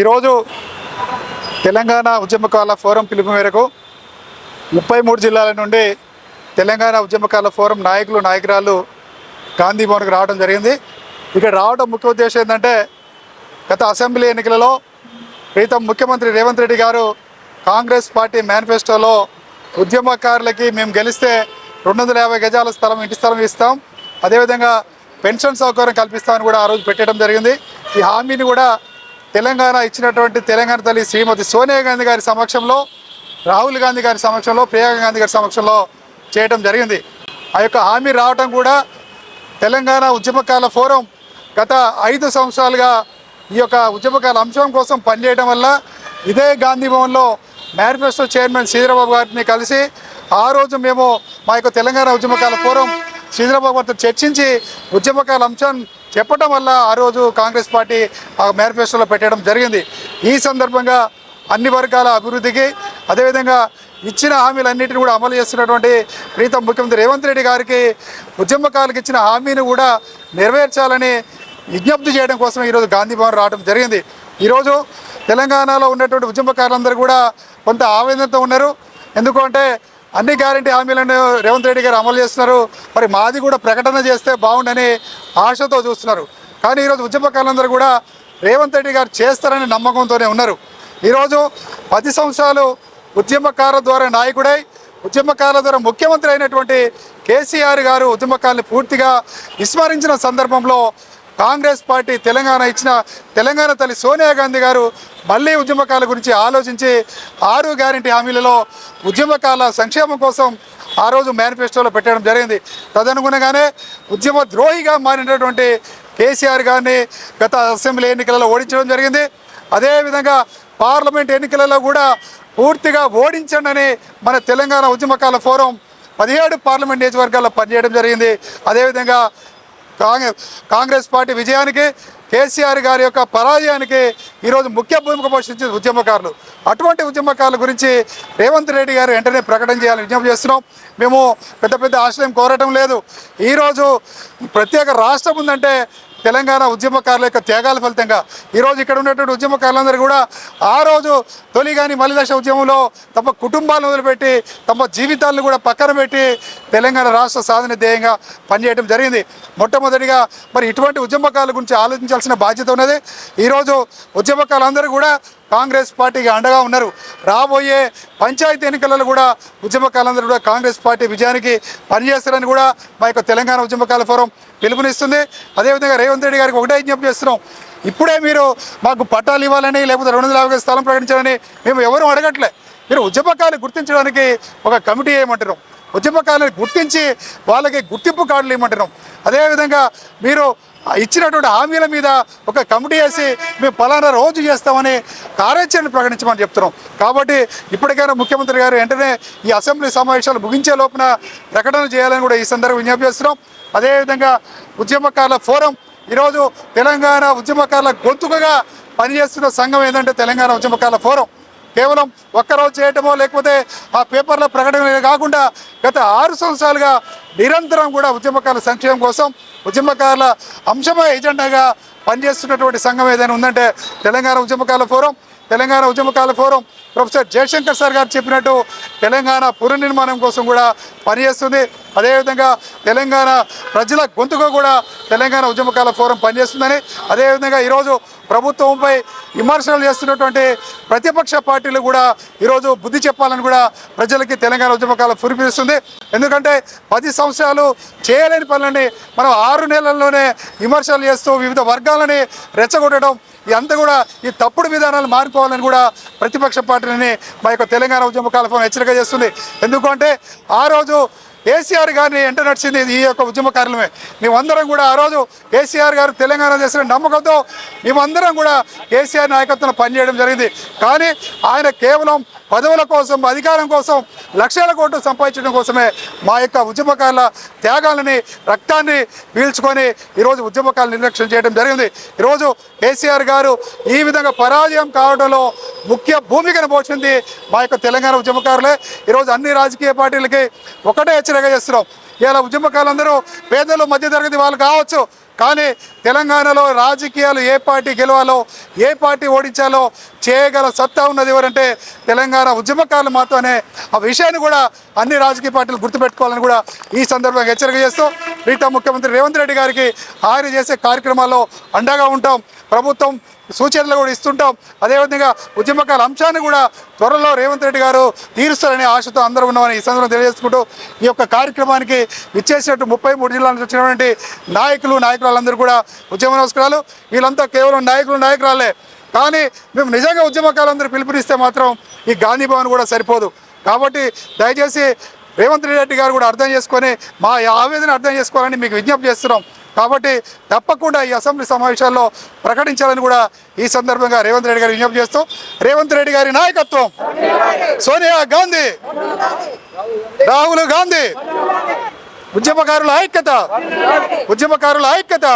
ఈరోజు తెలంగాణ ఉద్యమకాల ఫోరం పిలుపు మేరకు ముప్పై మూడు జిల్లాల నుండి తెలంగాణ ఉద్యమకాల ఫోరం నాయకులు నాయకురాలు గాంధీ భవన్కి రావడం జరిగింది. ఇక్కడ రావడం ముఖ్య ఉద్దేశం ఏంటంటే గత అసెంబ్లీ ఎన్నికలలో ప్రీతం ముఖ్యమంత్రి రేవంత్ రెడ్డి గారు కాంగ్రెస్ పార్టీ మేనిఫెస్టోలో ఉద్యమకారులకి మేము గెలిస్తే రెండు వందల యాభై గజాల స్థలం ఇంటి స్థలం ఇస్తాం. అదేవిధంగా పెన్షన్ సౌకర్యం కల్పిస్తామని కూడా ఆ రోజు పెట్టడం జరిగింది. ఈ హామీని కూడా తెలంగాణ ఇచ్చినటువంటి తెలంగాణ తల్లి శ్రీమతి సోనియా గాంధీ గారి సమక్షంలో రాహుల్ గాంధీ గారి సమక్షంలో ప్రియాంక గాంధీ గారి సమక్షంలో చేయడం జరిగింది. ఆ యొక్క హామీ రావడం కూడా తెలంగాణ ఉద్యమకాల ఫోరం గత ఐదు సంవత్సరాలుగా ఈ యొక్క ఉద్యమకాల అంశం కోసం పనిచేయడం వల్ల ఇదే గాంధీ భవన్లో మేనిఫెస్టో చైర్మన్ శ్రీధరబాబు గారిని కలిసి ఆ రోజు మేము మా యొక్క తెలంగాణ ఉద్యమకాల ఫోరం సీదరాబాబు గారితో చర్చించి ఉద్యమకాల అంశం చెప్పడం వల్ల ఆ రోజు కాంగ్రెస్ పార్టీ ఆ మేనిఫెస్టోలో పెట్టడం జరిగింది. ఈ సందర్భంగా అన్ని వర్గాల అభివృద్ధికి అదేవిధంగా ఇచ్చిన హామీలన్నింటినీ కూడా అమలు చేస్తున్నటువంటి ప్రీతం ముఖ్యమంత్రి రేవంత్ రెడ్డి గారికి ఉద్యమకాలకు ఇచ్చిన హామీని కూడా నెరవేర్చాలని విజ్ఞప్తి చేయడం కోసం ఈరోజు గాంధీ భవన్ రావడం జరిగింది. ఈరోజు తెలంగాణలో ఉన్నటువంటి ఉద్యమకారులందరూ కూడా కొంత ఆవేదనతో ఉన్నారు. ఎందుకంటే అన్ని గ్యారంటీ హామీలను రేవంత్ రెడ్డి గారు అమలు చేస్తున్నారు. మరి మాది కూడా ప్రకటన చేస్తే బాగుండని ఆశతో చూస్తున్నారు. కానీ ఈరోజు ఉద్యమకారులందరూ కూడా రేవంత్ రెడ్డి గారు చేస్తారని నమ్మకంతోనే ఉన్నారు. ఈరోజు పది సంవత్సరాలు ఉద్యమకారుల ద్వారా నాయకుడై ఉద్యమకారుల ద్వారా ముఖ్యమంత్రి అయినటువంటి కేసీఆర్ గారు ఉద్యమకారుని పూర్తిగా విస్మరించిన సందర్భంలో కాంగ్రెస్ పార్టీ తెలంగాణ ఇచ్చిన తెలంగాణ తల్లి సోనియా గాంధీ గారు మళ్ళీ ఉద్యమకాల గురించి ఆలోచించి ఆరు గ్యారంటీ హామీలలో ఉద్యమకాల సంక్షేమం కోసం ఆ రోజు మేనిఫెస్టోలో పెట్టడం జరిగింది. తదనుగుణంగానే ఉద్యమ ద్రోహిగా మారినటువంటి కేసీఆర్ గారిని గత అసెంబ్లీ ఎన్నికలలో ఓడించడం జరిగింది. అదేవిధంగా పార్లమెంట్ ఎన్నికలలో కూడా పూర్తిగా ఓడించండి మన తెలంగాణ ఉద్యమకాల ఫోరం పదిహేడు పార్లమెంట్ నియోజకవర్గాల్లో పనిచేయడం జరిగింది. అదేవిధంగా కాంగ్రెస్ కాంగ్రెస్ పార్టీ విజయానికి కేసీఆర్ గారి యొక్క పరాజయానికి ఈరోజు ముఖ్య భూమిక పోషించిన ఉద్యమకారులు. అటువంటి ఉద్యమకారుల గురించి రేవంత్ రెడ్డి గారు వెంటనే ప్రకటన చేయాలని విజ్ఞప్తి చేస్తున్నాం. మేము పెద్ద పెద్ద ఆశ్రయం కోరటం లేదు. ఈరోజు ప్రత్యేక రాష్ట్రం ఉందంటే తెలంగాణ ఉద్యమకారుల యొక్క త్యాగాల ఫలితంగా ఈరోజు ఇక్కడ ఉన్నటువంటి ఉద్యమకారులందరూ కూడా ఆ రోజు తొలి కానీ మలిదశ ఉద్యమంలో తమ కుటుంబాలను వదిలిపెట్టి తమ జీవితాలను కూడా పక్కన పెట్టి తెలంగాణ రాష్ట్ర సాధన ధ్యేయంగా పనిచేయడం జరిగింది. మొట్టమొదటిగా మరి ఇటువంటి ఉద్యమకారుల గురించి ఆలోచించాల్సిన బాధ్యత ఉన్నది. ఈరోజు ఉద్యమకారులందరూ కూడా కాంగ్రెస్ పార్టీకి అండగా ఉన్నారు. రాబోయే పంచాయతీ ఎన్నికలలో కూడా ఉద్యమకాలందరూ కూడా కాంగ్రెస్ పార్టీ విజయానికి పనిచేస్తారని కూడా మా యొక్క తెలంగాణ ఉద్యమకాల ఫోరం పిలుపునిస్తుంది. అదేవిధంగా రేవంత్ రెడ్డి గారికి ఒకటే విజ్ఞప్తి చేస్తున్నాం. ఇప్పుడే మీరు మాకు పట్టాలు ఇవ్వాలని లేకపోతే రెండు వందల యాభై స్థలం ప్రకటించాలని మేము ఎవరూ అడగట్లే. మీరు ఉద్యమకాలు గుర్తించడానికి ఒక కమిటీ వేయమంటున్నాం ఉద్యమకాలను గుర్తించి వాళ్ళకి గుర్తింపు కార్డులు ఇవ్వమంటున్నాం అదేవిధంగా మీరు ఇచ్చినటువంటి హామీల మీద ఒక కమిటీ వేసి మేము పలానా రోజు చేస్తామని కార్యాచరణ ప్రకటించమని చెప్తున్నాం. కాబట్టి ఇప్పటికైనా ముఖ్యమంత్రి గారు వెంటనే ఈ అసెంబ్లీ సమావేశాలు ముగించే లోపున ప్రకటన చేయాలని కూడా ఈ సందర్భంగా విజ్ఞప్తి చేస్తున్నాం. అదేవిధంగా ఉద్యమకారుల ఫోరం ఈరోజు తెలంగాణ ఉద్యమకారుల గొంతుకగా పనిచేస్తున్న సంఘం ఏంటంటే తెలంగాణ ఉద్యమకారుల ఫోరం. కేవలం ఒక్కరోజు చేయటమో లేకపోతే ఆ పేపర్లో ప్రకటన కాకుండా గత ఆరు సంవత్సరాలుగా నిరంతరం కూడా ఉద్యమకారుల సంక్షేమం కోసం ఉద్యమకారుల అంశమే ఎజెండాగా పనిచేస్తున్నటువంటి సంఘం ఏదైనా ఉందంటే తెలంగాణ ఉద్యమకాల ఫోరం తెలంగాణ ఉద్యమకాల ఫోరం. ప్రొఫెసర్ జయశంకర్ సార్ గారు చెప్పినట్టు తెలంగాణ పునర్నిర్మాణం కోసం కూడా పనిచేస్తుంది. అదేవిధంగా తెలంగాణ ప్రజల గొంతుగా కూడా తెలంగాణ ఉద్యమకాల ఫోరం పనిచేస్తుందని అదేవిధంగా ఈరోజు ప్రభుత్వంపై విమర్శలు చేస్తున్నటువంటి ప్రతిపక్ష పార్టీలు కూడా ఈరోజు బుద్ధి చెప్పాలని కూడా ప్రజలకి తెలంగాణ ఉద్యమకాల పురిపిస్తుంది ఎందుకంటే పది సంవత్సరాలు చేయలేని పనులని మనం ఆరు నెలల్లోనే విమర్శలు చేస్తూ వివిధ వర్గాలని రెచ్చగొట్టడం ఇదంతా కూడా ఈ తప్పుడు విధానాలు మారిపోవాలని కూడా ప్రతిపక్ష పార్టీలని మా యొక్క తెలంగాణ ఉద్యమకాల హెచ్చరిక చేస్తుంది. ఎందుకంటే ఆ రోజు కేసీఆర్ గారిని ఎంట నడిచింది ఈ యొక్క ఉద్యమకారులమే మేమందరం కూడా ఆ రోజు కేసీఆర్ గారు తెలంగాణ చేసిన నమ్మకంతో మేమందరం కూడా కేసీఆర్ నాయకత్వంలో పనిచేయడం జరిగింది. కానీ ఆయన కేవలం పదవుల కోసం అధికారం కోసం లక్షల కోట్లు సంపాదించడం కోసమే మా యొక్క ఉద్యమకారుల త్యాగాలని రక్తాన్ని పీల్చుకొని ఈరోజు ఉద్యమకాలు నిర్లక్ష్యం చేయడం జరిగింది. ఈరోజు కేసీఆర్ గారు ఈ విధంగా పరాజయం కావడంలో ముఖ్య భూమికను పోషింది మా యొక్క తెలంగాణ ఉద్యమకారులే ఈరోజు అన్ని రాజకీయ పార్టీలకి ఒకటే హెచ్చరిక చేస్తున్నాం. ఇలా ఉద్యమకాలందరూ పేదలు మధ్యతరగతి వాళ్ళు కావచ్చు కానీ తెలంగాణలో రాజకీయాలు ఏ పార్టీ గెలవాలో ఏ పార్టీ ఓడించాలో చేయగల సత్తా ఉన్నది ఎవరంటే తెలంగాణ ఉద్యమకారులు మాత్రమే. ఆ విషయాన్ని కూడా అన్ని రాజకీయ పార్టీలు గుర్తుపెట్టుకోవాలని కూడా ఈ సందర్భంగా హెచ్చరిక చేస్తూ మిగతా ముఖ్యమంత్రి రేవంత్ రెడ్డి గారికి ఆయన చేసే కార్యక్రమాల్లో అండగా ఉంటాం. ప్రభుత్వం సూచనలు కూడా ఇస్తుంటాం. అదేవిధంగా ఉద్యమకాల అంశాన్ని కూడా త్వరలో రేవంత్ రెడ్డి గారు తీరుస్తారనే ఆశతో అందరూ ఉన్నామని ఈ సందర్భంగా తెలియజేసుకుంటూ ఈ యొక్క కార్యక్రమానికి విచ్చేసినట్టు ముప్పై మూడు జిల్లాల నుంచి వచ్చినటువంటి నాయకులు నాయకురాలందరూ కూడా ఉద్యమ నమస్కారాలు. వీళ్ళంతా కేవలం నాయకులు నాయకురాలే కానీ మేము నిజంగా ఉద్యమకాలందరూ పిలుపునిస్తే మాత్రం ఈ గాంధీ భవన్ కూడా సరిపోదు. కాబట్టి దయచేసి రేవంత్ రెడ్డి గారు కూడా అర్థం చేసుకొని మా ఆవేదన అర్థం చేసుకోవాలని మీకు విజ్ఞప్తి చేస్తున్నాం. కాబట్టి తప్పకుండా ఈ అసెంబ్లీ సమావేశాల్లో ప్రకటించాలని కూడా ఈ సందర్భంగా రేవంత్ రెడ్డి గారు విజ్ఞప్తి చేస్తూ రేవంత్ రెడ్డి గారి నాయకత్వం. సోనియా గాంధీ రాహుల్ గాంధీ ఉద్యమకారుల ఐక్యత ఉద్యమకారుల ఐక్యత